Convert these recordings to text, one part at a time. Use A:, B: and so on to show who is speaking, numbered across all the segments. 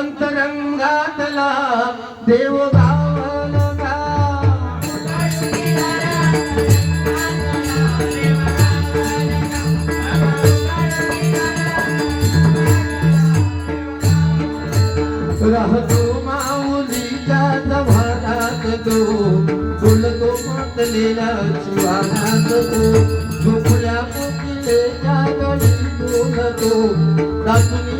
A: अंतरंगातला देव गावला राहतो माऊलीच्या जव्हारात तो. बोलतो मातलेला शिवानात तो. झोपल्या कोकिलेच्या गडी बोलतो. दातुनी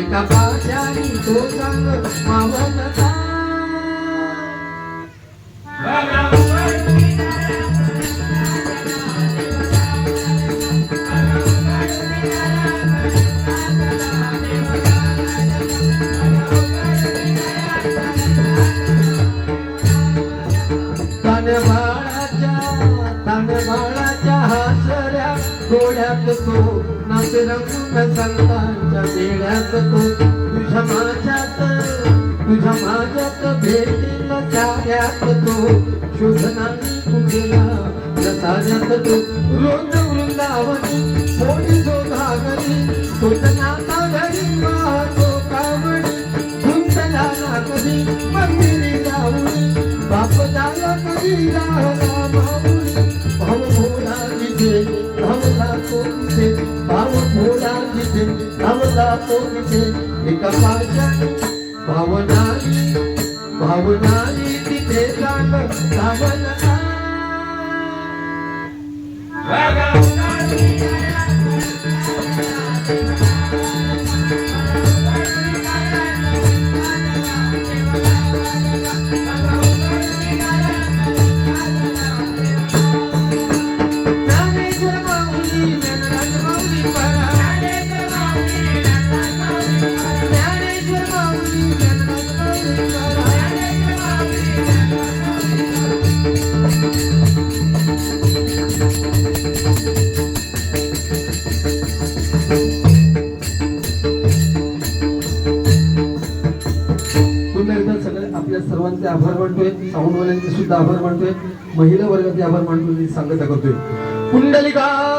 A: एका पाशानी तो सांग मावलता डोळ्यात तो नाच रंगून संतांच्या बेड्यात तो. तुझ्या माझ्यात तुझ्या माझ्यात भेटील चाऱ्यात तो. शोधनानी कुंडला प्रसादात तो. रोज वृंदावनी मोठी जो घागरी तोच घरी वाहतो कावडी गुंतला ना कधी मंदिरी बाप कधी राहला तो तिथे भाऊ भोला तिथे धावला तो तिथे एका पाशाने भावनाली भावनाली तिथे जाग धावला सर्वांचे आभार मानतोय. साऊंडवाल्यांचे सुद्धा आभार मानतोय. महिला वर्गाचे आभार मानतोय मी सांगता करतोय. कुंडलिका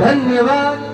A: धन्यवाद.